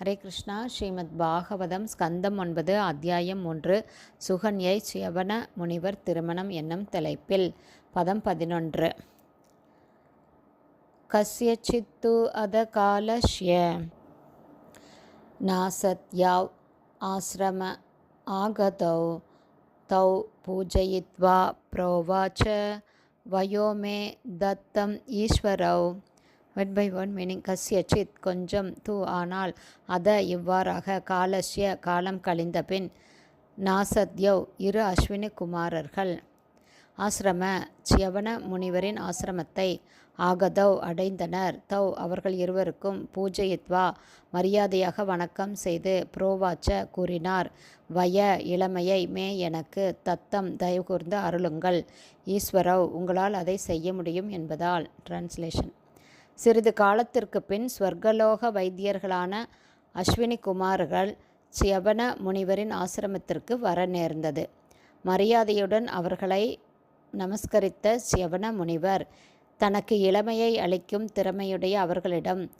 ஹரே கிருஷ்ணா. ஸ்ரீமத் பாகவதம் ஸ்கந்தம் ஒன்பது அத்தியாயம் ஒன்று சுகன்யை சுயவன முனிவர் திருமணம் என்னும் தலைப்பில். பதம் பதினொன்று. கஸ்ய சித்து அத காலஷ்ய நாசத்யாவ் ஆசிரம ஆகதௌ தௌ பூஜயித்வா புரோவாச்ச வயோமே தத்தம் ஈஸ்வரௌ. ஒன் பை ஒன் மீனிங் கஸ்யச்சித் கொஞ்சம் தூ ஆனால் அத இவ்வாறாக காலஸ்ய காலம் கழிந்த பின் நாசத்யவ் இரு அஸ்வினி குமாரர்கள். ஆசிரம சியவன முனிவரின் ஆசிரமத்தை ஆகதவ் அடைந்தனர். தவ் அவர்கள் இருவருக்கும் பூஜையித்வா மரியாதையாக வணக்கம் செய்து புரோவாச்ச கூறினார். வய இளமையை மே எனக்கு தத்தம் தயவுகூர்ந்து அருளுங்கள். ஈஸ்வரவ் உங்களால் அதை செய்ய முடியும் என்பதால். டிரான்ஸ்லேஷன் சிறிது காலத்திற்கு பின் ஸ்வர்கலோக வைத்தியர்களான அஸ்வினி குமார்கள் சியவன முனிவரின் ஆசிரமத்திற்கு வர நேர்ந்தது. மரியாதையுடன் அவர்களை நமஸ்கரித்த சியவன முனிவர் தனக்கு இளமையை அளிக்கும் திறமையுடைய அவர்களிடம்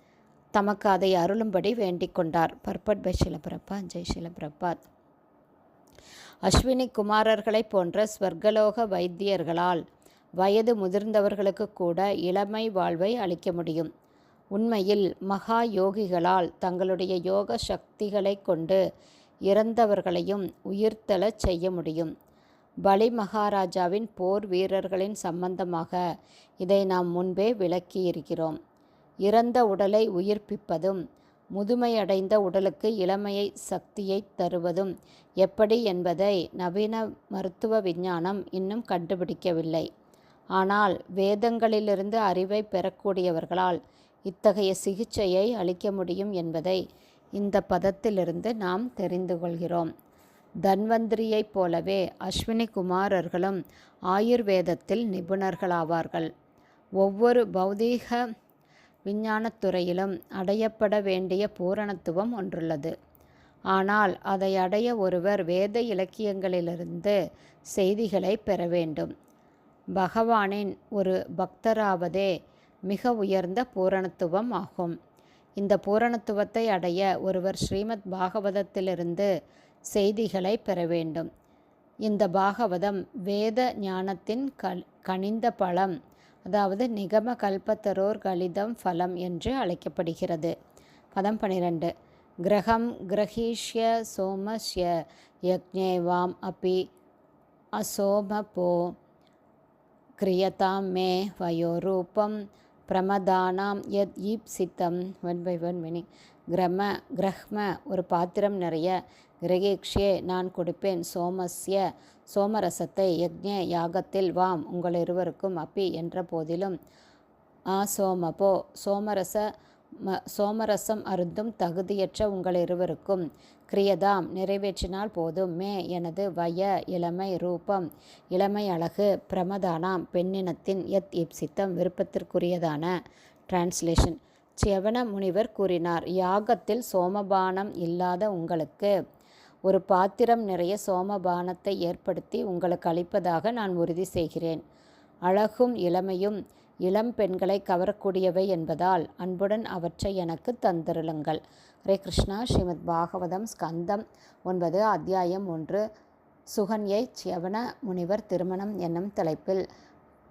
தமக்கு அதை அருளும்படி வேண்டிக் கொண்டார். பர்பட் பை ஜெய் சிலபிரபாத் அஸ்வினி குமாரர்களைப் போன்ற ஸ்வர்கலோக வைத்தியர்களால் வயது முதிர்ந்தவர்களுக்கு கூட இளமை வாழ்வை அளிக்க முடியும். உண்மையில் மகா யோகிகளால் தங்களுடைய யோக சக்திகளை கொண்டு இறந்தவர்களையும் உயிர்த்தெழச் செய்ய முடியும். பலி மகாராஜாவின் போர் வீரர்களின் சம்பந்தமாக இதை நாம் முன்பே விளக்கியிருக்கிறோம். இறந்த உடலை உயிர்ப்பிப்பதும் முதுமையடைந்த உடலுக்கு இளமையை சக்தியை தருவதும் எப்படி என்பதை நவீன மருத்துவ விஞ்ஞானம் இன்னும் கண்டுபிடிக்கவில்லை. ஆனால் வேதங்களிலிருந்து அறிவை பெறக்கூடியவர்களால் இத்தகைய சிகிச்சையை அளிக்க முடியும் என்பதை இந்த பதத்திலிருந்து நாம் தெரிந்து கொள்கிறோம். தன்வந்திரியைப் போலவே அஸ்வினி குமாரர்களும் ஆயுர்வேதத்தில் நிபுணர்களாவார்கள். ஒவ்வொரு பௌதீக விஞ்ஞானத்துறையிலும் அடையப்பட வேண்டிய பூரணத்துவம் ஒன்றுள்ளது. ஆனால் அதை அடைய ஒருவர் வேத இலக்கியங்களிலிருந்து செய்திகளை பெற வேண்டும். பகவானின் ஒரு பக்தராவதே மிக உயர்ந்த பூரணத்துவம் ஆகும். இந்த பூரணத்துவத்தை அடைய ஒருவர் ஸ்ரீமத் பாகவதத்திலிருந்து செய்திகளை பெற வேண்டும். இந்த பாகவதம் வேத ஞானத்தின் கல் கனிந்த பழம் அதாவது நிகம கல்பத்தரோர் கலிதம் ஃபலம் என்று அழைக்கப்படுகிறது. பதம் பனிரெண்டு. கிரகம் கிரகீஷ்ய சோமஸ்ய யக்ஞேவாம் அப்பி அசோமபோ கிரியதாம் மே வயோரூபம் பிரமதானாம் யத் ஈப்சித்தம் ஒன் பை ஒன் மீனிங் கிரம கிரஹ்ம ஒரு பாத்திரம் நிறைய. கிரகேக்ஷே நான் கொடுப்பேன் சோமஸ்ய சோமரசத்தை யக்ஞ யாகத்தில் வாம் உங்கள் இருவருக்கும் அப்பி என்ற போதிலும் ஆ சோமபோ சோமரச ம சோமரசம் அருந்தும் தகுதியற்ற உங்கள் இருவருக்கும். கிரியதாம் நிறைவேற்றினால் போதும். மே எனது வய இளமை ரூபம் இளமை அழகு பிரமதானாம் பெண்ணினத்தின் எத் இப்சித்தம் விருப்பத்திற்குரியதான டிரான்ஸ்லேஷன் சியவன முனிவர் கூறினார் யாகத்தில் சோமபானம் இல்லாத உங்களுக்கு ஒரு பாத்திரம் நிறைய சோமபானத்தை ஏற்படுத்தி உங்களுக்கு அளிப்பதாக நான் உறுதி செய்கிறேன். அழகும் இளமையும் இளம் பெண்களை கவரக்கூடியவை என்பதால் அன்புடன் அவற்றை எனக்கு தந்திருளுங்கள். ஹரே கிருஷ்ணா. ஸ்ரீமத் பாகவதம் ஸ்கந்தம் ஒன்பது அத்தியாயம் ஒன்று. சுகன்யை சியவன முனிவர் திருமணம் என்னும் தலைப்பில்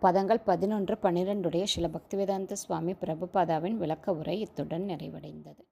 பதங்கள் பதினொன்று பன்னிரெண்டுடைய சில பக்திவேதாந்த சுவாமி பிரபுபாதாவின் விளக்க உரை இத்துடன் நிறைவடைந்தது.